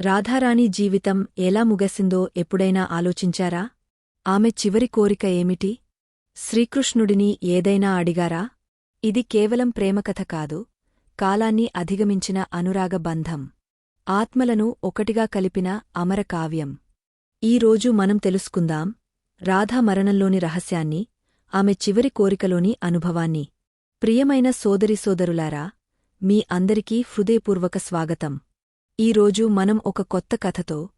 రాధారాణి జీవితం ఎలా ముగసిందో ఎప్పుడైనా ఆలోచించారా? ఆమె చివరి కోరిక ఏమిటి? శ్రీకృష్ణుడిని ఏదైనా అడిగారా? ఇది కేవలం ప్రేమకథ కాదు. కాలాన్ని అధిగమించిన అనురాగ బంధం. ఆత్మలను ఒకటిగా కలిపిన అమర కావ్యం. ఈరోజు మనం తెలుసుకుందాం రాధా మరణంలోని రహస్యాన్ని ఆమె చివరి కోరికలోని అనుభవాన్ని. ప్రియమైన సోదరి సోదరులారా మీ అందరికీ హృదయపూర్వక స్వాగతం. ఈరోజు మనం ఒక కొత్త కథతో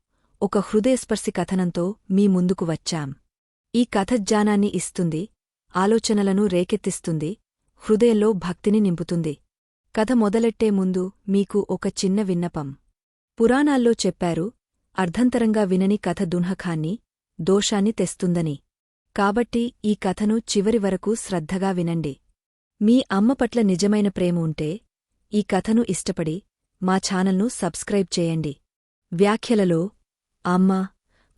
ఒక హృదయస్పర్శి కథనంతో మీ ముందుకు వచ్చాం. ఈ కథ జ్ఞానాన్ని ఇస్తుంది ఆలోచనలను రేకెత్తిస్తుంది హృదయంలో భక్తిని నింపుతుంది. కథ మొదలెట్టే ముందు మీకు ఒక చిన్న విన్నపం. పురాణాల్లో చెప్పారు అర్ధంతరంగా వినని కథ దున్హఖాన్ని దోషాన్ని తెస్తుందని. కాబట్టి ఈ కథను చివరి వరకు శ్రద్ధగా వినండి. మీ అమ్మ పట్ల నిజమైన ప్రేమ ఉంటే ఈ కథను ఇష్టపడి మా ఛానల్ను సబ్స్క్రైబ్ చేయండి. వ్యాఖ్యలలో అమ్మా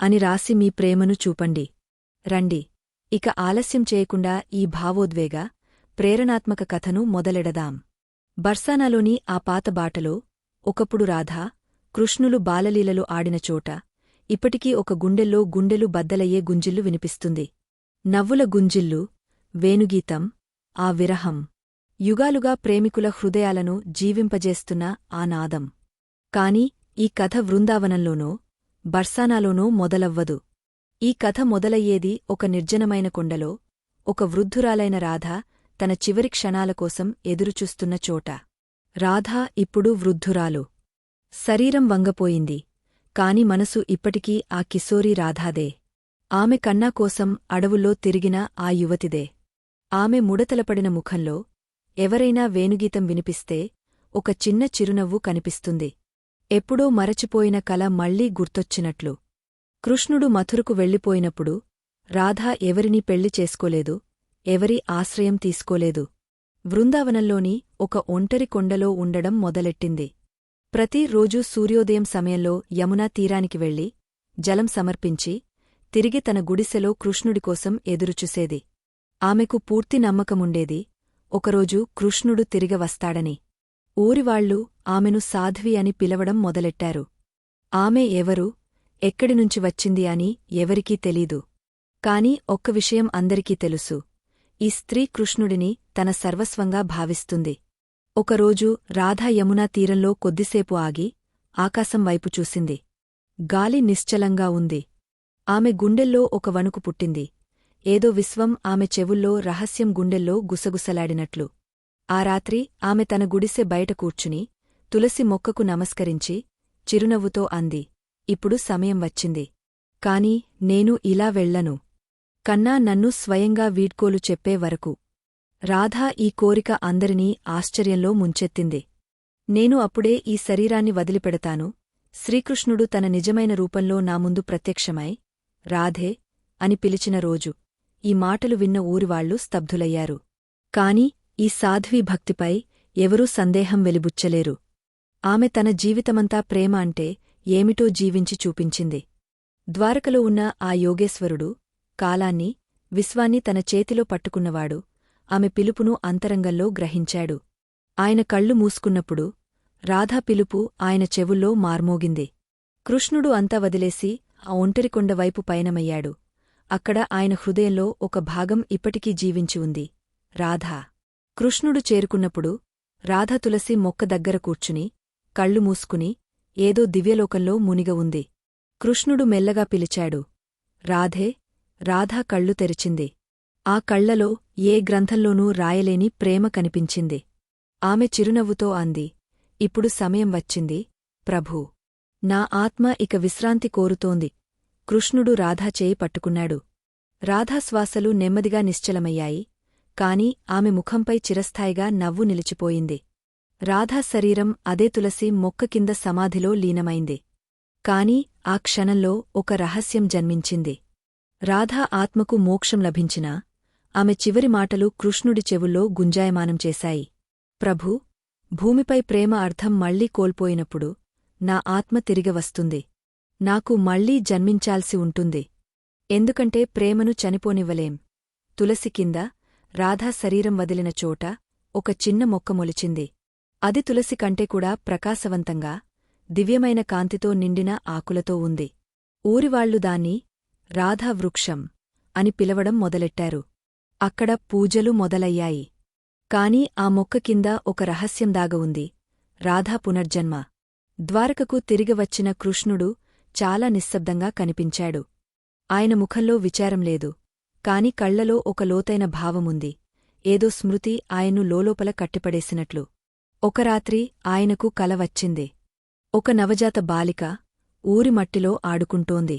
అని రాసి మీ ప్రేమను చూపండి. రండి. ఇక ఆలస్యం చేయకుండా ఈ భావోద్వేగ ప్రేరణాత్మక కథను మొదలెడదాం. బర్సానాలోని ఆ పాత బాటలో ఒకప్పుడు రాధా కృష్ణులు బాలలీలలు ఆడిన చోట ఇప్పటికీ ఒక గుండెల్లో గుండెలు బద్దలయ్యే గుంజిల్లు వినిపిస్తుంది. నవ్వుల గుంజిల్లు వేణుగీతం ఆ విరహం. యుగాలుగా ప్రేమికుల హృదయాలను జీవింపజేస్తున్న ఆ నాదం. కాని ఈ కథ వృందావనంలోనో బర్సానాలోనో మొదలవ్వదు. ఈ కథ మొదలయ్యేది ఒక నిర్జనమైన కొండలో ఒక వృద్ధురాలైన రాధ తన చివరి క్షణాల కోసం ఎదురుచూస్తున్న చోట. రాధా ఇప్పుడు వృద్ధురాలు. శరీరం వంగపోయింది కాని మనసు ఇప్పటికీ ఆ కిశోరీ రాధాదే. ఆమె కన్నా కోసం అడవుల్లో తిరిగిన ఆ యువతిదే. ఆమె ముడతలపడిన ముఖంలో ఎవరైనా వేణుగీతం వినిపిస్తే ఒక చిన్న చిరునవ్వు కనిపిస్తుంది. ఎప్పుడో మరచిపోయిన కల మళ్ళీ గుర్తొచ్చినట్లు. కృష్ణుడు మథురకు వెళ్ళిపోయినప్పుడు రాధా ఎవరినీ పెళ్ళి చేసుకోలేదు ఎవరి ఆశ్రయం తీసుకోలేదు. వృందావనంలోని ఒక ఒంటరి కొండలో ఉండడం మొదలెట్టింది. ప్రతిరోజూ సూర్యోదయం సమయంలో యమునా తీరానికి వెళ్ళి జలం సమర్పించి తిరిగి తన గుడిసెలో కృష్ణుడికోసం ఎదురుచూసేది. ఆమెకు పూర్తి నమ్మకముండేది ఒకరోజు కృష్ణుడు తిరిగ వస్తాడని. ఊరివాళ్ళు ఆమెను సాధ్వి అని పిలవడం మొదలెట్టారు. ఆమె ఎవరు ఎక్కడినుంచి వచ్చింది అని ఎవరికీ తెలీదు. కాని ఒక్క విషయం అందరికీ తెలుసు. ఈ స్త్రీ కృష్ణుడిని తన సర్వస్వంగా భావిస్తుంది. ఒకరోజు రాధా యమునా తీరంలో కొద్దిసేపు ఆగి ఆకాశం వైపు చూసింది. గాలి నిశ్చలంగా ఉంది. ఆమె గుండెల్లో ఒక వణుకు పుట్టింది. ఏదో విశ్వం ఆమె చెవుల్లో రహస్యం గుండెల్లో గుసగుసలాడినట్లు. ఆ రాత్రి ఆమె తన గుడిసె బయట కూర్చుని తులసి మొక్కకు నమస్కరించి చిరునవ్వుతో అంది ఇప్పుడు సమయం వచ్చింది. కాని నేను ఇలా వెళ్ళను కన్నా నన్ను స్వయంగా వీడ్కోలు చెప్పే వరకు. రాధా ఈ కోరిక అందరినీ ఆశ్చర్యంలో ముంచెత్తింది. నేను అప్పుడే ఈ శరీరాన్ని వదిలిపెడతాను. శ్రీకృష్ణుడు తన నిజమైన రూపంలో నా ముందు ప్రత్యక్షమై రాధే అని పిలిచిన రోజు. ఈ మాటలు విన్న ఊరివాళ్ళు స్తబ్ధులయ్యారు. కాని ఈ సాధ్వీ భక్తిపై ఎవరూ సందేహం వెలిబుచ్చలేరు. ఆమె తన జీవితమంతా ప్రేమ అంటే ఏమిటో జీవించి చూపించింది. ద్వారకలో ఉన్న ఆ యోగేశ్వరుడు కాలాన్ని విశ్వాన్ని తన చేతిలో పట్టుకున్నవాడు ఆమె పిలుపును అంతరంగంలో గ్రహించాడు. ఆయన కళ్ళు మూసుకున్నప్పుడు రాధా పిలుపు ఆయన చెవుల్లో మార్మోగింది. కృష్ణుడు అంతా వదిలేసి ఆ ఒంటరికొండ వైపు పయనమయ్యాడు. అక్కడ ఆయన హృదయంలో ఒక భాగం ఇప్పటికీ జీవించి ఉంది. రాధా. కృష్ణుడు చేరుకున్నప్పుడు రాధ తులసి మొక్క దగ్గర కూర్చుని కళ్ళు మూసుకుని ఏదో దివ్యలోకంలో మునిగ ఉంది. కృష్ణుడు మెల్లగా పిలిచాడు. రాధే రాధా కళ్ళు తెరిచింది. ఆ కళ్ళలో ఏ గ్రంథంలోనూ రాయలేని ప్రేమ కనిపించింది. ఆమె చిరునవ్వుతో అంది. ఇప్పుడు సమయం వచ్చింది. ప్రభూ. నా ఆత్మ ఇక విశ్రాంతి కోరుతోంది. కృష్ణుడు రాధా చేయి పట్టుకున్నాడు. రాధాశ్వాసలు నెమ్మదిగా నిశ్చలమయ్యాయి. కాని ఆమె ముఖంపై చిరస్థాయిగా నవ్వు నిలిచిపోయింది. రాధా శరీరం అదే తులసి మొక్క కింద సమాధిలో లీనమైంది. కాని ఆ క్షణంలో ఒక రహస్యం జన్మించింది. రాధా ఆత్మకు మోక్షం లభించినా ఆమె చివరి మాటలు కృష్ణుడి చెవుల్లో గుంజాయమానం చేశాయి. ప్రభూ భూమిపై ప్రేమ అర్థం మళ్ళీ కోల్పోయినప్పుడు నా ఆత్మ తిరిగి వస్తుంది. నాకు మళ్ళీ జన్మించాల్సి ఉంటుంది. ఎందుకంటే ప్రేమను చనిపోనివ్వలేం. తులసి కింద రాధా శరీరం వదిలిన చోట ఒక చిన్న మొక్క మొలిచింది. అది తులసి కంటే కూడా ప్రకాశవంతంగా దివ్యమైన కాంతితో నిండిన ఆకులతో ఉంది. ఊరివాళ్ళు దాన్ని రాధా వృక్షం అని పిలవడం మొదలెట్టారు. అక్కడ పూజలు మొదలయ్యాయి. కాని ఆ మొక్క కింద ఒక రహస్యం దాగ ఉంది. రాధా పునర్జన్మ. ద్వారకకు తిరిగి వచ్చిన కృష్ణుడు చాలా నిశ్శబ్దంగా కనిపించాడు. ఆయన ముఖంలో విచారం లేదు. కాని కళ్ళలో ఒక లోతైన భావముంది. ఏదో స్మృతి ఆయన్ను లోలోపల కట్టిపడేసినట్లు. ఒక రాత్రి ఆయనకు కల వచ్చింది. ఒక నవజాత బాలిక ఊరి మట్టిలో ఆడుకుంటోంది.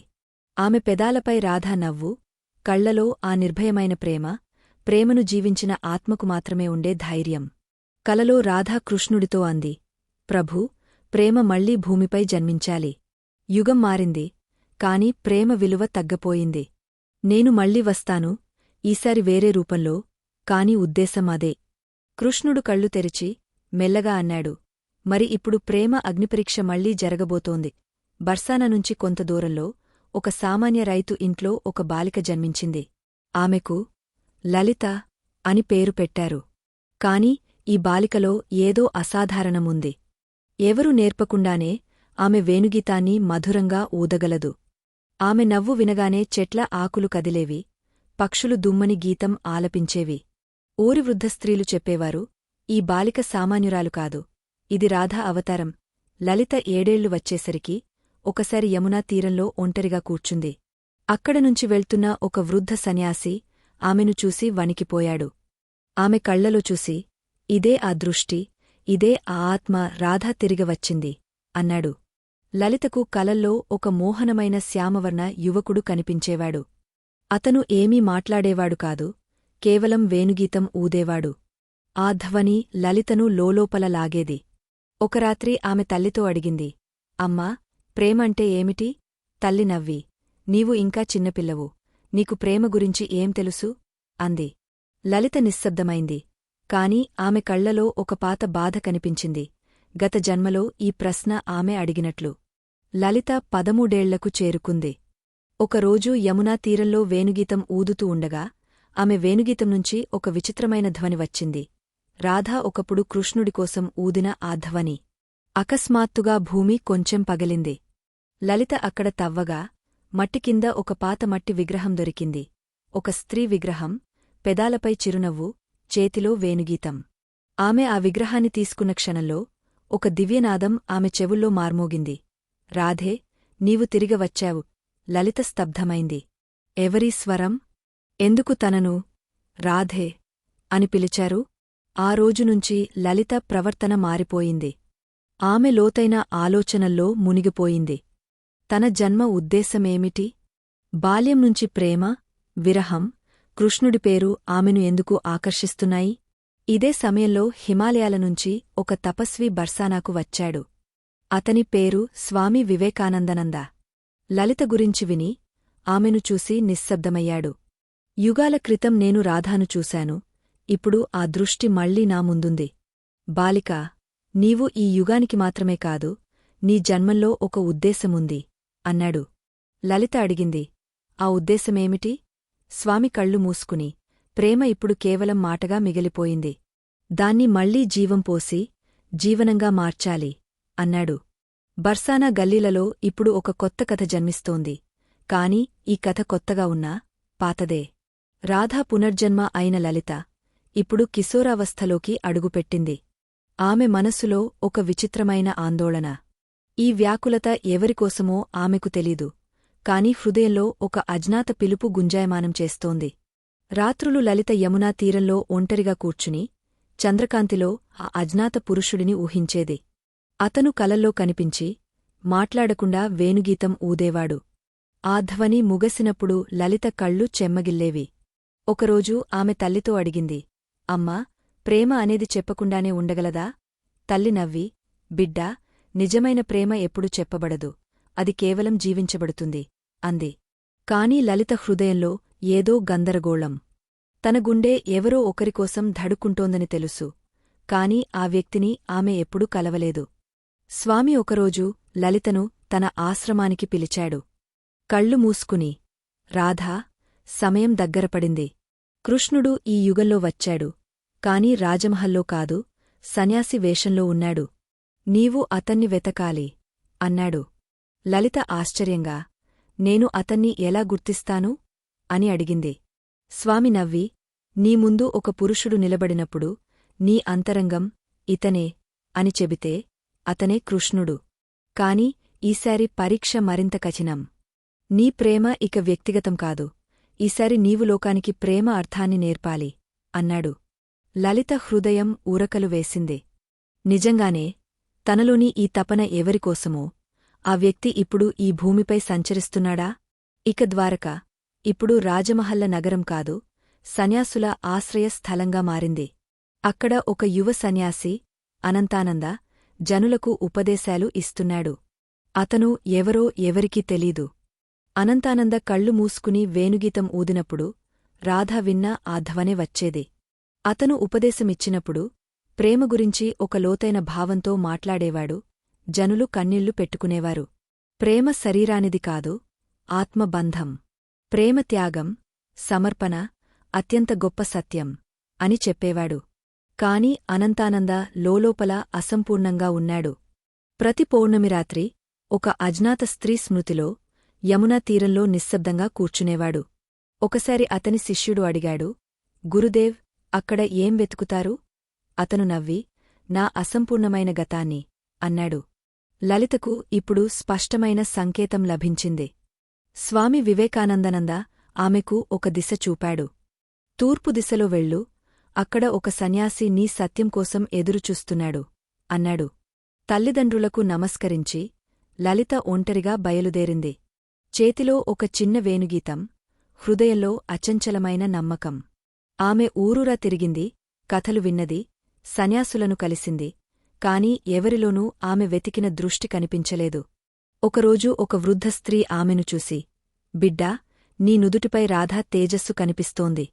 ఆమె పెదాలపై రాధా నవ్వు కళ్ళలో ఆ నిర్భయమైన ప్రేమ ప్రేమను జీవించిన ఆత్మకు మాత్రమే ఉండే ధైర్యం. కలలో రాధా కృష్ణుడితో అంది ప్రభూ ప్రేమ మళ్ళీ భూమిపై జన్మించాలి. యుగం మారింది కాని ప్రేమ విలువ తగ్గపోయింది. నేను మళ్ళీ వస్తాను ఈసారి వేరే రూపంలో కాని ఉద్దేశం అదే. కృష్ణుడు కళ్ళు తెరిచి మెల్లగా అన్నాడు మరి ఇప్పుడు ప్రేమ అగ్నిపరీక్ష మళ్ళీ జరగబోతోంది. బర్సాన నుంచి కొంత దూరంలో ఒక సామాన్య రైతు ఇంట్లో ఒక బాలిక జన్మించింది. ఆమెకు లలిత అని పేరు పెట్టారు. కాని ఈ బాలికలో ఏదో అసాధారణముంది. ఎవరు నేర్పకుండానే ఆమె వేణుగీతాన్ని మధురంగా ఊదగలదు. ఆమె నవ్వు వినగానే చెట్ల ఆకులు కదిలేవి పక్షులు దుమ్మని గీతం ఆలపించేవి. ఊరి వృద్ధ స్త్రీలు చెప్పేవారు ఈ బాలిక సామాన్యురాలు కాదు ఇది రాధా అవతారం. లలిత ఏడేళ్ళు వచ్చేసరికి ఒకసారి యమునా తీరంలో ఒంటరిగా కూర్చుంది. అక్కడనుంచి వెళ్తున్న ఒక వృద్ధ సన్యాసి ఆమెను చూసి వణికిపోయాడు. ఆమె కళ్ళలో చూసి ఇదే ఆ దృష్టి ఇదే ఆ ఆత్మ రాధా తిరిగి వచ్చింది అన్నాడు. లలితకు కలల్లో ఒక మోహనమైన శ్యామవర్ణ యువకుడు కనిపించేవాడు. అతను ఏమీ మాట్లాడేవాడు కాదు కేవలం వేణుగీతం ఊదేవాడు. ఆ ధ్వని లలితను లోలోపల లాగేది. ఒక రాత్రి ఆమె తల్లితో అడిగింది అమ్మా ప్రేమంటే ఏమిటి? తల్లి నవ్వి నీవు ఇంకా చిన్నపిల్లవు నీకు ప్రేమ గురించి ఏం తెలుసు? అంది. లలిత నిశ్శబ్దమైంది కాని ఆమె కళ్ళలో ఒక పాత బాధ కనిపించింది. గత జన్మలో ఈ ప్రశ్న ఆమె అడిగినట్లు. లలిత పదమూడేళ్ళకు చేరుకుంది. ఒకరోజు యమునా తీరంలో వేణుగీతం ఊదుతూ ఉండగా ఆమె వేణుగీతం నుంచి ఒక విచిత్రమైన ధ్వని వచ్చింది. రాధా ఒకప్పుడు కృష్ణుడికోసం ఊదిన ఆ ధ్వని. అకస్మాత్తుగా భూమి కొంచెం పగిలింది. లలిత అక్కడ తవ్వగా మట్టికింద ఒక పాత మట్టి విగ్రహం దొరికింది. ఒక స్త్రీ విగ్రహం పెదాలపై చిరునవ్వు చేతిలో వేణుగీతం. ఆమె ఆ విగ్రహాన్ని తీసుకున్న క్షణంలో ఒక దివ్యనాదం ఆమె చెవుల్లో మార్మోగింది. రాధే నీవు తిరిగవచ్చావు. లలిత స్తబ్ధమైంది. ఎవరీ స్వరం? ఎందుకు తనను? రాధే అని పిలిచారు. ఆ రోజునుంచి లలిత ప్రవర్తన మారిపోయింది. ఆమె లోతైన ఆలోచనల్లో మునిగిపోయింది. తన జన్మ ఉద్దేశమేమిటి? బాల్యం నుంచి ప్రేమ విరహం కృష్ణుడి పేరు ఆమెను ఎందుకు ఆకర్షిస్తున్నాయి? ఇదే సమయంలో హిమాలయాల నుంచి ఒక తపస్వి బర్సానాకు వచ్చాడు. అతని పేరు స్వామి వివేకానందనంద. లలిత గురించి విని ఆమెను చూసి నిశ్శబ్దమయ్యాడు. యుగాల క్రితం నేను రాధాను చూశాను. ఇప్పుడు ఆ దృష్టి మళ్ళీ నా ముందుంది. బాలికా నీవు ఈ యుగానికి మాత్రమే కాదు నీ జన్మంలో ఒక ఉద్దేశముంది అన్నాడు. లలిత అడిగింది. ఆ ఉద్దేశమేమిటి స్వామి కళ్ళు మూసుకుని. ప్రేమ ఇప్పుడు కేవలం మాటగా మిగిలిపోయింది. దాన్ని మళ్ళీ జీవం పోసి జీవనంగా మార్చాలి అన్నాడు. బర్సానా గల్లీలలో ఇప్పుడు ఒక కొత్త కథ జన్మిస్తోంది. కాని ఈ కథ కొత్తగా ఉన్నా పాతదే. రాధా పునర్జన్మ అయిన లలిత ఇప్పుడు కిశోరావస్థలోకి అడుగుపెట్టింది. ఆమె మనసులో ఒక విచిత్రమైన ఆందోళన. ఈ వ్యాకులత ఎవరికోసమో ఆమెకు తెలీదు. కాని హృదయంలో ఒక అజ్ఞాత పిలుపు గుంజాయమానం చేస్తోంది. రాత్రులు లలిత యమునా తీరంలో ఒంటరిగా కూర్చుని చంద్రకాంతిలో ఆ అజ్ఞాత పురుషుడిని ఊహించేది. అతను కలల్లో కనిపించి మాట్లాడకుండా వేణుగీతం ఊదేవాడు. ఆ ధ్వని ముగసినప్పుడు లలిత కళ్ళు చెమ్మగిల్లేవి. ఒకరోజు ఆమె తల్లితో అడిగింది అమ్మా ప్రేమ అనేది చెప్పకుండానే ఉండగలదా తల్లి నవ్వి బిడ్డా నిజమైన ప్రేమ ఎప్పుడు చెప్పబడదు. అది కేవలం జీవించబడుతుంది అంది. కాని లలిత హృదయంలో ఏదో గందరగోళం. తన గుండె ఎవరో ఒకరికోసం ధడుక్కుంటోందని తెలుసు. కాని ఆ వ్యక్తిని ఆమె ఎప్పుడూ కలవలేదు. స్వామి ఒకరోజు లలితను తన ఆశ్రమానికి పిలిచాడు. కళ్ళు మూసుకుని రాధా సమయం దగ్గరపడింది కృష్ణుడు ఈ యుగంలో వచ్చాడు. కాని రాజమహల్లో కాదు సన్యాసి వేషంలో ఉన్నాడు. నీవు అతన్ని వెతకాలి అన్నాడు. లలిత ఆశ్చర్యంగా నేను అతన్ని ఎలా గుర్తిస్తాను? అని అడిగింది. స్వామి నవ్వి నీ ముందు ఒక పురుషుడు నిలబడినప్పుడు నీ అంతరంగం ఇతనే అని చెబితే అతనే కృష్ణుడు. కాని ఈసారి పరీక్ష మరింత కఠినం. నీ ప్రేమ ఇక వ్యక్తిగతం కాదు. ఈసారి నీవు లోకానికి ప్రేమ అర్థాన్ని నేర్పాలి అన్నాడు. లలిత హృదయం ఊరకలు వేసింది. నిజంగానే తనలోని ఈ తపన ఎవరికోసమో ఆ వ్యక్తి ఇప్పుడు ఈ భూమిపై సంచరిస్తున్నాడా? ఇక ద్వారక? ఇప్పుడు రాజమహల్ల నగరం కాదు సన్యాసుల ఆశ్రయ స్థలంగా మారింది. అక్కడ ఒక యువ సన్యాసి అనంతానంద జనులకు ఉపదేశాలు ఇస్తున్నాడు. అతను ఎవరో ఎవరికీ తెలీదు. అనంతానంద కళ్ళు మూసుకుని వేణుగీతం ఊదినప్పుడు రాధ విన్నా ఆ ధ్వనే వచ్చేది. అతను ఉపదేశమిచ్చినప్పుడు ప్రేమ గురించి ఒక లోతైన భావంతో మాట్లాడేవాడు జనులు కన్నీళ్ళు పెట్టుకునేవారు. ప్రేమ శరీరానిది కాదు ఆత్మబంధం. ప్రేమ త్యాగం సమర్పణ అత్యంత గొప్ప సత్యం అని చెప్పేవాడు. కాని అనంతానంద లోలోపల అసంపూర్ణంగా ఉన్నాడు. ప్రతి పౌర్ణమి రాత్రి ఒక అజ్ఞాత స్త్రీ స్మృతిలో యమునా తీరంలో నిశ్శబ్దంగా కూర్చునేవాడు. ఒకసారి అతని శిష్యుడు అడిగాడు గురుదేవ్ అక్కడ ఏం వెతుకుతారు అతను నవ్వి నా అసంపూర్ణమైన గతాన్ని అన్నాడు. లలితకు ఇప్పుడు స్పష్టమైన సంకేతం లభించింది. స్వామి వివేకానందనంద ఆమెకు ఒక దిశ చూపాడు. తూర్పు దిశలో వెళ్ళు అక్కడ ఒక సన్యాసి నీ సత్యం కోసం ఎదురుచూస్తున్నాడు అన్నాడు. తల్లిదండ్రులకు నమస్కరించి లలిత ఒంటరిగా బయలుదేరింది. చేతిలో ఒక చిన్న వేణుగీతం హృదయంలో అచంచలమైన నమ్మకం. ఆమె ఊరూరా తిరిగింది కథలు విన్నది సన్యాసులను కలిసింది కాని ఎవరిలోనూ ఆమె వెతికిన దృష్టి కనిపించలేదు. ఒకరోజు ఒక వృద్ధ స్త్రీ ఆమెను చూసి బిడ్డా నీ నుదుటిపై రాధా తేజస్సు కనిపిస్తోంది.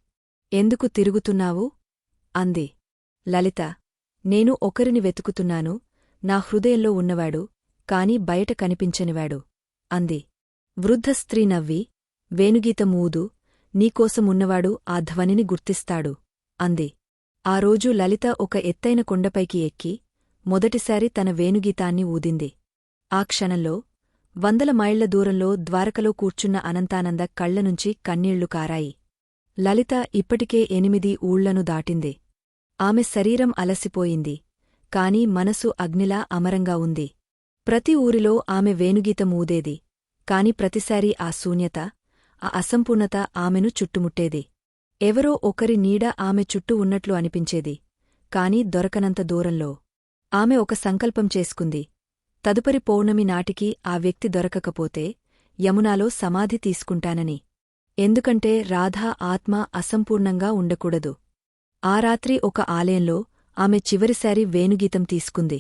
ఎందుకు తిరుగుతున్నావు? అంది. లలిత నేను ఒకరిని వెతుకుతున్నాను. నా హృదయంలో ఉన్నవాడు కాని బయట కనిపించనివాడు. అంది. వృద్ధ స్త్రీ నవ్వి వేణుగీతమూదు నీకోసమున్నవాడు ఆ ధ్వనిని గుర్తిస్తాడు. అంది. ఆ రోజు లలిత ఒక ఎత్తైన కొండపైకి ఎక్కి మొదటిసారి తన వేణుగీతాన్ని ఊదింది. ఆ క్షణంలో వందల మైళ్ళ దూరంలో ద్వారకలో కూర్చున్న అనంతానంద కళ్ళనుంచి కన్నీళ్ళు కారాయి. లలిత ఇప్పటికే ఎనిమిది ఊళ్ళను దాటింది. ఆమె శరీరం అలసిపోయింది. కాని మనసు అగ్నిలా అమరంగా ఉంది. ప్రతి ఊరిలో ఆమె వేణుగీతం ఊదేది. కాని ప్రతిసారీ ఆ శూన్యత ఆ అసంపూర్ణత ఆమెను చుట్టుముట్టేది. ఎవరో ఒకరి నీడ ఆమె చుట్టూ ఉన్నట్లు అనిపించేది. కాని దొరకనంత దూరంలో. ఆమె ఒక సంకల్పం చేసుకుంది. తదుపరి పౌర్ణమి నాటికి ఆ వ్యక్తి దొరకకపోతే యమునాలో సమాధి తీసుకుంటానని. ఎందుకంటే రాధా ఆత్మ అసంపూర్ణంగా ఉండకూడదు. ఆ రాత్రి ఒక ఆలయంలో ఆమె చివరిసారి వేణుగీతం తీసుకుంది.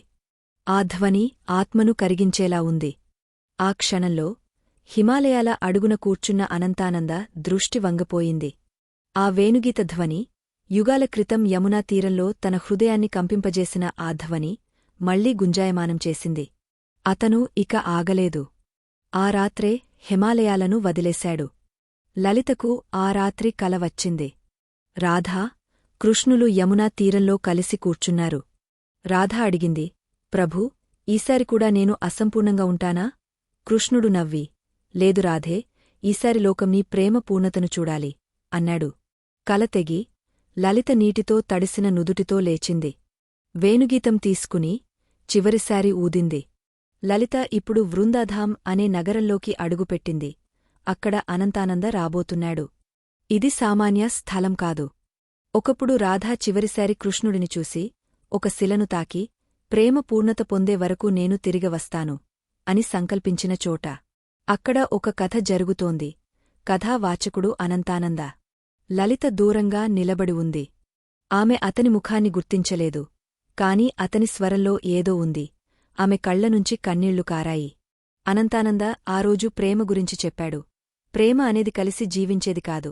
ఆ ధ్వని ఆత్మను కరిగించేలా ఉంది. ఆ క్షణంలో హిమాలయాల అడుగున కూర్చున్న అనంతానంద దృష్టి వంగపోయింది. ఆ వేణుగీత ధ్వని యుగాల క్రితం యమునా తీరంలో తన హృదయాన్ని కంపింపజేసిన ఆ ధ్వని మళ్ళీ గుంజాయమానం చేసింది. అతను ఇక ఆగలేదు. ఆ రాత్రే హిమాలయాలను వదిలేశాడు. లలితకు ఆ రాత్రి కల వచ్చింది. రాధా కృష్ణులు యమునా తీరంలో కలిసి కూర్చున్నారు. రాధ అడిగింది ప్రభూ ఈసారి కూడా నేను అసంపూర్ణంగా ఉంటానా? కృష్ణుడు నవ్వి లేదు రాధే ఈసారి లోకం నీ ప్రేమ పూర్ణతను చూడాలి అన్నాడు. కల తెగి లలిత నీటితో తడిసిన నుదుటితో లేచింది. వేణుగీతం తీసుకుని చివరిసారి ఊదింది. లలిత ఇప్పుడు వృందాధాం అనే నగరంలోకి అడుగుపెట్టింది. అక్కడ అనంతానంద రాబోతున్నాడు. ఇది సామాన్య స్థలం కాదు. ఒకప్పుడు రాధా చివరిసారి కృష్ణుడిని చూసి ఒక శిలను తాకి ప్రేమ పూర్ణత పొందే వరకు నేను తిరిగి వస్తాను అని సంకల్పించిన చోట. అక్కడ ఒక కథ జరుగుతోంది. కథావాచకుడు అనంతానంద. లలిత దూరంగా నిలబడి ఉంది. ఆమె అతని ముఖాన్ని గుర్తించలేదు. కాని అతని స్వరంలో ఏదో ఉంది. ఆమె కళ్ళనుంచి కన్నీళ్ళు కారాయి. అనంతానంద ఆ రోజు ప్రేమ గురించి చెప్పాడు. ప్రేమ అనేది కలిసి జీవించేది కాదు.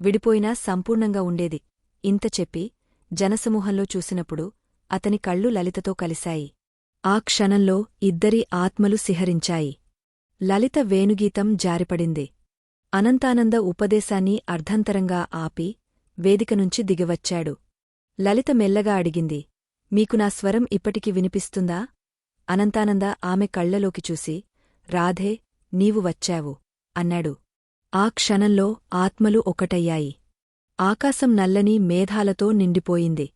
విడిపోయినా సంపూర్ణంగా ఉండేది. ఇంత చెప్పి జనసమూహంలో చూసినప్పుడు అతని కళ్ళు లలితతో కలిశాయి. ఆ క్షణంలో ఇద్దరి ఆత్మలు సిహరించాయి. లలిత వేణుగీతం జారిపడింది. అనంతానంద ఉపదేశాన్ని అర్ధంతరంగా ఆపి వేదికనుంచి దిగివచ్చాడు. లలిత మెల్లగా అడిగింది మీకు నా స్వరం ఇప్పటికి వినిపిస్తుందా? అనంతానంద ఆమె కళ్ళలోకి చూసి రాధే నీవు వచ్చావు అన్నాడు. ఆ క్షణంలో ఆత్మలు ఒకటయ్యాయి. ఆకాశం నల్లని మేఘాలతో నిండిపోయింది.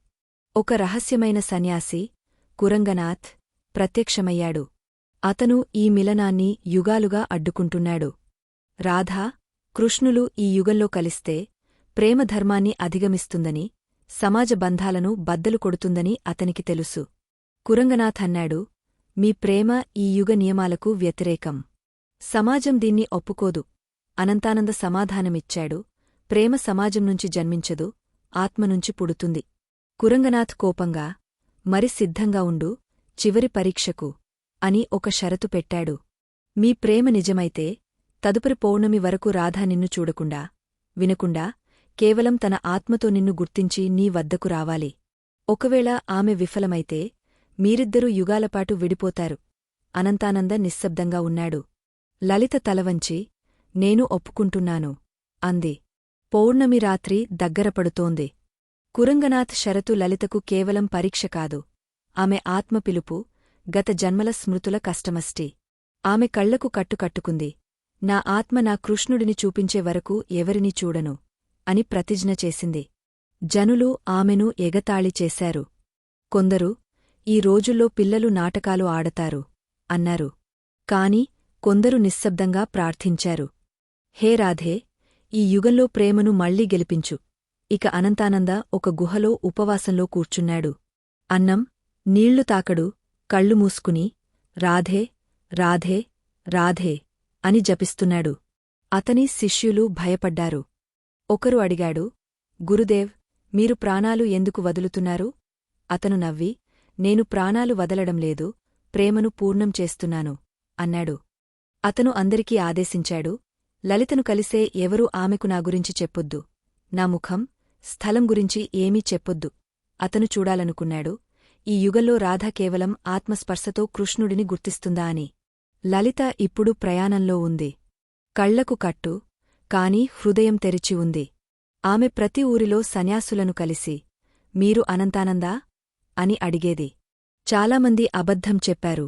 ఒక రహస్యమైన సన్యాసి కురంగనాథ్ ప్రత్యక్షమయ్యాడు. అతను ఈ మిలనాన్ని యుగాలుగా అడ్డుకుంటున్నాడు. రాధా కృష్ణులు ఈ యుగంలో కలిస్తే ప్రేమధర్మాన్ని అధిగమిస్తుందని సమాజ బంధాలను బద్దలు కొడుతుందని అతనికి తెలుసు. కురంగనాథ్ అన్నాడు మీ ప్రేమ ఈ యుగ నియమాలకు వ్యతిరేకం. సమాజం దీన్ని ఒప్పుకోదు. అనంతానంద సమాధానమిచ్చాడు. ప్రేమ సమాజం నుంచి జన్మించదు ఆత్మనుంచి పుడుతుంది. కురంగనాథ్ కోపంగా మరి సిద్ధంగా ఉండు చివరి పరీక్షకు అని ఒక షరతు పెట్టాడు. మీ ప్రేమ నిజమైతే తదుపరి పౌర్ణమి వరకు రాధా నిన్ను చూడకుండా వినకుండా కేవలం తన ఆత్మతో నిన్ను గుర్తించి నీ వద్దకు రావాలి. ఒకవేళ ఆమె విఫలమైతే మీరిద్దరూ యుగాలపాటు విడిపోతారు. అనంతానంద నిశ్శబ్దంగా ఉన్నాడు. లలిత తలవంచి నేను ఒప్పుకుంటున్నాను అంది. పౌర్ణమి రాత్రి దగ్గరపడుతోంది కురంగనాథ్ షరతు లలితకు కేవలం పరీక్ష కాదు. ఆమె ఆత్మ పిలుపు గత జన్మల స్మృతుల కష్టమష్టి. ఆమె కళ్ళకు కట్టుకట్టుకుంది నా ఆత్మ నా కృష్ణుడిని చూపించే వరకు ఎవరినీ చూడను అని ప్రతిజ్ఞ చేసింది. జనులు ఆమెను ఎగతాళి చేశారు. కొందరు ఈ రోజుల్లో పిల్లలు నాటకాలు ఆడతారు అన్నారు. కాని కొందరు నిశ్శబ్దంగా ప్రార్థించారు. హే రాధే ఈ యుగంలో ప్రేమను మళ్ళీ గెలిపించు. ఇక అనంతానంద ఒక గుహలో ఉపవాసంలో కూర్చున్నాడు. అన్నం నీళ్ళు తాకడు కళ్ళు మూసుకుని రాధే రాధే రాధే అని జపిస్తున్నాడు. అతని శిష్యులు భయపడ్డారు. ఒకరు అడిగాడు గురుదేవ్ మీరు ప్రాణాలు ఎందుకు వదులుతున్నారు? అతను నవ్వి నేను ప్రాణాలు వదలడం లేదు ప్రేమను పూర్ణం చేస్తున్నాను అన్నాడు. అతను అందరికీ ఆదేశించాడు లలితను కలిసే ఎవరూ ఆమెకు నా గురించి చెప్పొద్దు నా ముఖం స్థలం గురించి ఏమీ చెప్పొద్దు అతను చూడాలనుకున్నాడు ఈ యుగంలో రాధ కేవలం ఆత్మస్పర్శతో కృష్ణుడిని గుర్తిస్తుందా అని. లలిత ఇప్పుడు ప్రయాణంలో ఉంది. కళ్ళకు కట్టు కాని హృదయం తెరిచి ఉంది. ఆమె ప్రతి ఊరిలో సన్యాసులను కలిసి మీరు అనంతానందా? అని అడిగేది. చాలామంది అబద్ధం చెప్పారు.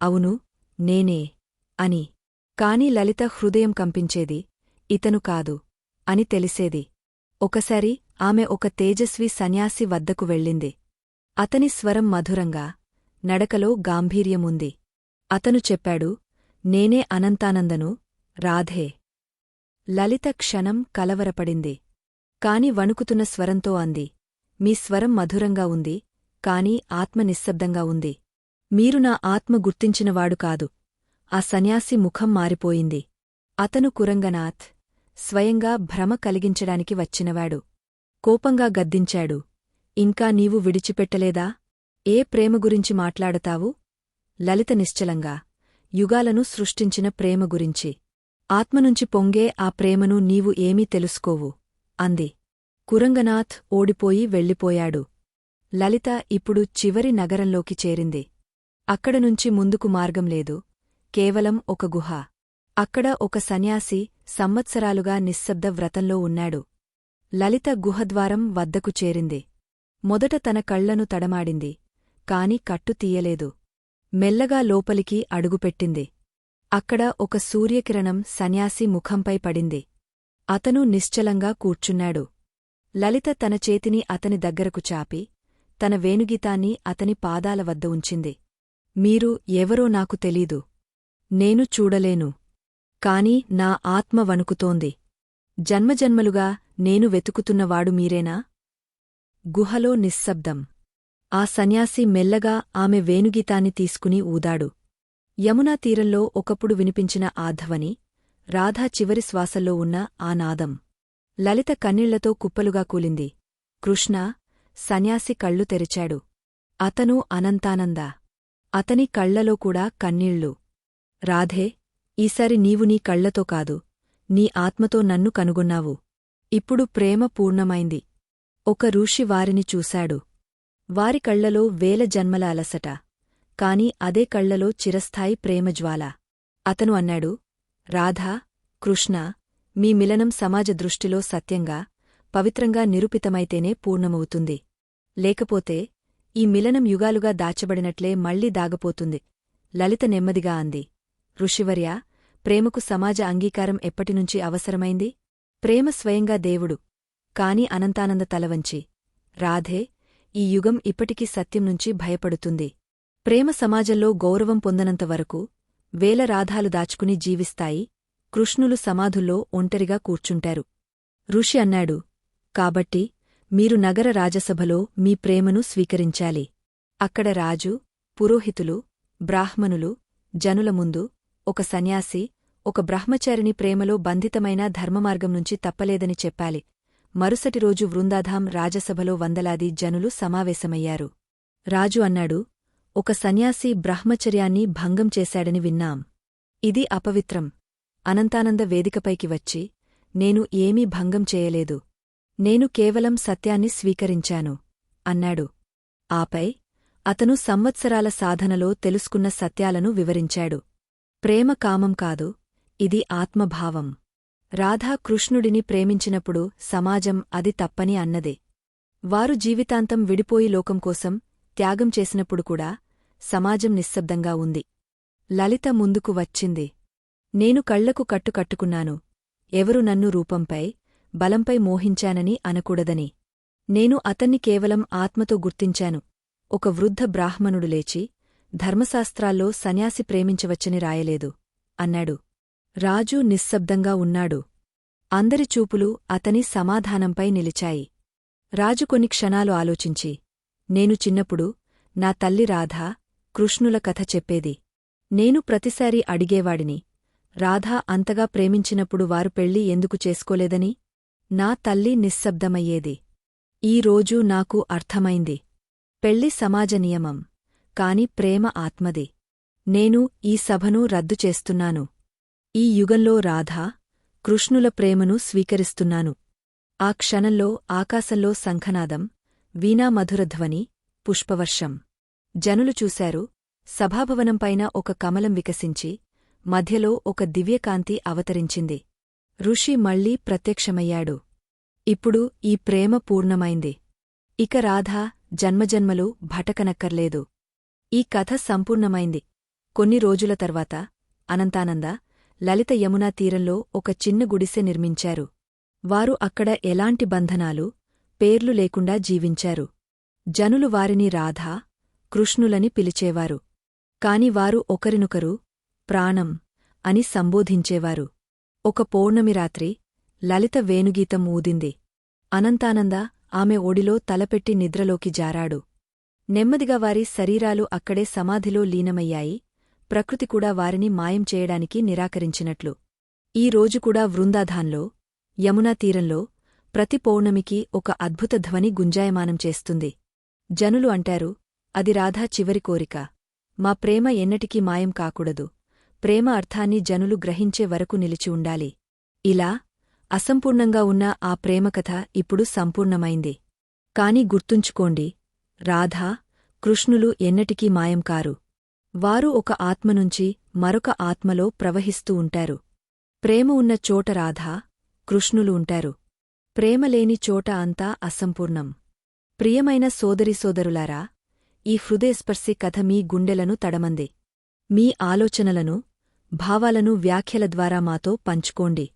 అవును నేనే అని. కాని లలిత హృదయం కంపించేది. ఇతను కాదు అని తెలిసేది. ఒకసారి ఆమె ఒక తేజస్వి సన్యాసి వద్దకు వెళ్ళింది. అతని స్వరం మధురంగా నడకలో గాంభీర్యముంది. అతను చెప్పాడు నేనే అనంతానందను రాధే. లలిత క్షణం కలవరపడింది. కాని వణుకుతున్న స్వరంతో అంది. మీ స్వరం మధురంగా ఉంది కాని ఆత్మ నిశ్శబ్దంగా ఉంది. మీరు నా ఆత్మ గుర్తించినవాడు కాదు. ఆ సన్యాసి ముఖం మారిపోయింది. అతను కురంగనాథ్. స్వయంగా భ్రమ కలిగించడానికి వచ్చినవాడు. కోపంగా గద్దించాడు. ఇంకా నీవు విడిచిపెట్టలేదా? ఏ ప్రేమ గురించి మాట్లాడతావు? లలిత నిశ్చలంగా. యుగాలను సృష్టించిన ప్రేమ గురించి. ఆత్మనుంచి పొంగే ఆ ప్రేమను నీవు ఏమీ తెలుసుకోవు. అంది. కురంగనాథ్ ఓడిపోయి వెళ్ళిపోయాడు. లలిత ఇప్పుడు చివరి నగరంలోకి చేరింది. అక్కడనుంచి ముందుకు మార్గం లేదు. కేవలం ఒక గుహ. అక్కడ ఒక సన్యాసి సంవత్సరాలుగా నిశ్శబ్ద వ్రతంలో ఉన్నాడు. లలిత గుహద్వారం వద్దకు చేరింది. మొదట తన కళ్ళను తడమాడింది కాని కట్టు తీయలేదు. మెల్లగా లోపలికి అడుగుపెట్టింది. అక్కడ ఒక సూర్యకిరణం సన్యాసి ముఖంపై పడింది. అతను నిశ్చలంగా కూర్చున్నాడు. లలిత తన చేతిని అతని దగ్గరకు చాపి తన వేణుగీతాన్ని అతని పాదాల వద్ద ఉంచింది. మీరు ఎవరో నాకు తెలీదు. నేను చూడలేను. కాని నా ఆత్మ వణుకుతోంది. జన్మజన్మలుగా నేను వెతుకుతున్నవాడు మీరేనా? గుహలో నిశ్శబ్దం. ఆ సన్యాసి మెల్లగా ఆమె వేణుగీతాన్ని తీసుకుని ఊదాడు. యమునా తీరంలో ఒకప్పుడు వినిపించిన ఆధవని రాధా చివరి శ్వాసల్లో ఉన్న ఆ నాదం. లలిత కన్నీళ్ళతో కుప్పలుగా కూలింది. కృష్ణ సన్యాసి కళ్ళు తెరిచాడు. అతను అనంతానంద. అతని కళ్ళలో కూడా కన్నీళ్ళు. రాధే ఈసారి నీవు నీ కళ్ళతో కాదు నీ ఆత్మతో నన్ను కనుగొన్నావు. ఇప్పుడు ప్రేమ పూర్ణమైంది. ఒక ఋషి వారిని చూశాడు. వారి కళ్ళలో వేల జన్మల అలసట. కాని అదే కళ్ళలో చిరస్థాయి ప్రేమజ్వాల అతను అన్నాడు రాధా కృష్ణ మీ మిలనం సమాజ దృష్టిలో సత్యంగా పవిత్రంగా నిరూపితమైతేనే పూర్ణమవుతుంది. లేకపోతే ఈ మిలనం యుగాలుగా దాచబడినట్లే మళ్ళీ దాగపోతుంది. లలిత నెమ్మదిగా అంది. ఋషివర్యా ప్రేమకు సమాజ అంగీకారం ఎప్పటినుంచి అవసరమైంది? ప్రేమ స్వయంగా దేవుడు కాని అనంతానంద తలవంచి రాధే ఈ యుగం ఇప్పటికీ సత్యం నుంచి భయపడుతుంది. ప్రేమ సమాజంలో గౌరవం పొందనంతవరకు వేల రాధాలు దాచుకుని జీవిస్తాయి. కృష్ణులు సమాధుల్లో ఒంటరిగా కూర్చుంటారు. ఋషి అన్నాడు కాబట్టి మీరు నగర రాజసభలో మీ ప్రేమను స్వీకరించాలి. అక్కడ రాజు పురోహితులు బ్రాహ్మణులు జనుల ముందు ఒక సన్యాసి ఒక బ్రహ్మచారిని ప్రేమలో బంధితమైన ధర్మమార్గం నుంచి తప్పలేదని చెప్పాలి. మరుసటి రోజు వృందాధాం రాజసభలో వందలాది జనులు సమావేశమయ్యారు. రాజు అన్నాడు ఒక సన్యాసి బ్రహ్మచర్యాన్ని భంగం చేశాడని విన్నాం. ఇది అపవిత్రం. అనంతానంద వేదికపైకి వచ్చి నేను ఏమీ భంగం చేయలేదు. నేను కేవలం సత్యాన్ని స్వీకరించాను. అన్నాడు. ఆపై అతను సంవత్సరాల సాధనలో తెలుసుకున్న సత్యాలను వివరించాడు. ప్రేమ కామం కాదు ఇది ఆత్మభావం. రాధా కృష్ణుడిని ప్రేమించినప్పుడు సమాజం అది తప్పని అన్నదే. వారు జీవితాంతం విడిపోయి లోకం కోసం త్యాగం చేసినప్పుడు కూడా సమాజం నిశ్శబ్దంగా ఉంది. లలిత ముందుకు వచ్చింది. నేను కళ్ళకు కట్టుకట్టుకున్నాను ఎవరు నన్ను రూపంపై బలంపై మోహించానని అనకూడదని. నేను అతన్ని కేవలం ఆత్మతో గుర్తించాను. ఒక వృద్ధ బ్రాహ్మణుడు లేచి ధర్మశాస్త్రాల్లో సన్యాసి ప్రేమించవచ్చని రాయలేదు. అన్నాడు. రాజు నిశ్శబ్దంగా ఉన్నాడు. అందరి చూపులు అతని సమాధానంపై నిలిచాయి. రాజు కొన్ని క్షణాలు ఆలోచించి నేను చిన్నప్పుడు నా తల్లి రాధా కృష్ణుల కథ చెప్పేది. నేను ప్రతిసారి అడిగేవాడిని రాధా అంతగా ప్రేమించినప్పుడు వారు పెళ్ళి ఎందుకు చేసుకోలేదని? నా తల్లి నిశ్శబ్దమయ్యేది. ఈ రోజు నాకు అర్థమైంది. పెళ్ళి సమాజ నియమం కాని ప్రేమ ఆత్మది. నేను ఈ సభను రద్దు చేస్తున్నాను. ఈ యుగంలో రాధా కృష్ణుల ప్రేమను స్వీకరిస్తున్నాను. ఆ క్షణంలో ఆకాశంలో శంఖనాదం వీణామధురధ్వని పుష్పవర్షం. జనులు చూశారు సభాభవనంపైన ఒక కమలం వికసించి మధ్యలో ఒక దివ్యకాంతి అవతరించింది. ఋషి మళ్ళీ ప్రత్యక్షమయ్యాడు. ఇప్పుడు ఈ ప్రేమ పూర్ణమైంది. ఇక రాధా జన్మజన్మలు భటకనక్కర్లేదు. ఈ కథ సంపూర్ణమైంది. కొన్ని రోజుల తర్వాత అనంతానంద లలిత యమునా తీరంలో ఒక చిన్న గుడిసె నిర్మించారు. వారు అక్కడ ఎలాంటి బంధనాలు పేర్లు లేకుండా జీవించారు. జనులు వారిని రాధా కృష్ణులని పిలిచేవారు. కాని వారు ఒకరినొకరు ప్రాణం అని సంబోధించేవారు. ఒక పౌర్ణమి రాత్రి లలిత వేణుగీతం ఊదింది. అనంతానంద ఆమె ఒడిలో తలపెట్టి నిద్రలోకి జారాడు. నెమ్మదిగా వారి శరీరాలు అక్కడే సమాధిలో లీనమయ్యాయి. ప్రకృతి కూడా వారిని మాయం చేయడానికి నిరాకరించినట్లు. ఈ రోజు కూడా వృందాధాన్లో యమునా తీరంలో ప్రతి పౌర్ణమికి ఒక అద్భుత ధ్వని గుంజాయమానం చేస్తుంది. జనులు అంటారు అది రాధా చివరి కోరిక. మా ప్రేమ ఎన్నటికీ మాయం కాకూడదు. ప్రేమ అర్థాన్ని జనులు గ్రహించే వరకు నిలిచి ఉండాలి. ఇలా అసంపూర్ణంగా ఉన్న ఆ ప్రేమకథ ఇప్పుడు సంపూర్ణమైంది. కాని గుర్తుంచుకోండి రాధా కృష్ణులు ఎన్నటికీ మాయం కారు. వారు ఒక ఆత్మనుంచి మరొక ఆత్మలో ప్రవహిస్తూ ఉంటారు. ప్రేమ ఉన్న చోట రాధా కృష్ణులు ఉంటారు. ప్రేమలేని చోట అంతా అసంపూర్ణం. ప్రియమైన సోదరి సోదరులారా ఈ హృదయస్పర్శి కథ మీ గుండెలను తడమంది. మీ ఆలోచనలను భావాలను వ్యాఖ్యల ద్వారా మాతో పంచుకోండి.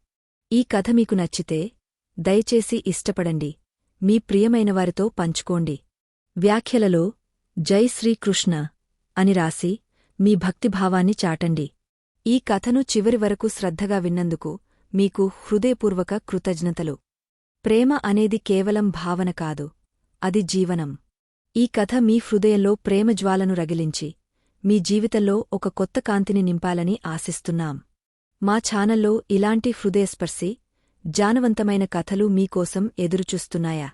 ఈ కథ మీకు నచ్చితే దయచేసి ఇష్టపడండి. మీ ప్రియమైనవారితో పంచుకోండి. వ్యాఖ్యలలో జై శ్రీకృష్ణ అని రాసి మీ భక్తిభావాన్ని చాటండి. ఈ కథను చివరి వరకు శ్రద్ధగా విన్నందుకు మీకు హృదయపూర్వక కృతజ్ఞతలు. ప్రేమ అనేది కేవలం భావన కాదు అది జీవనం. ఈ కథ మీ హృదయంలో ప్రేమజ్వాలను రగిలించి మీ జీవితంలో ఒక కొత్త కాంతిని నింపాలని ఆశిస్తున్నాం. మా ఛానల్లో ఇలాంటి హృదయస్పర్శి జానవంతమైన కథలు మీకోసం ఎదురుచూస్తున్నాయా?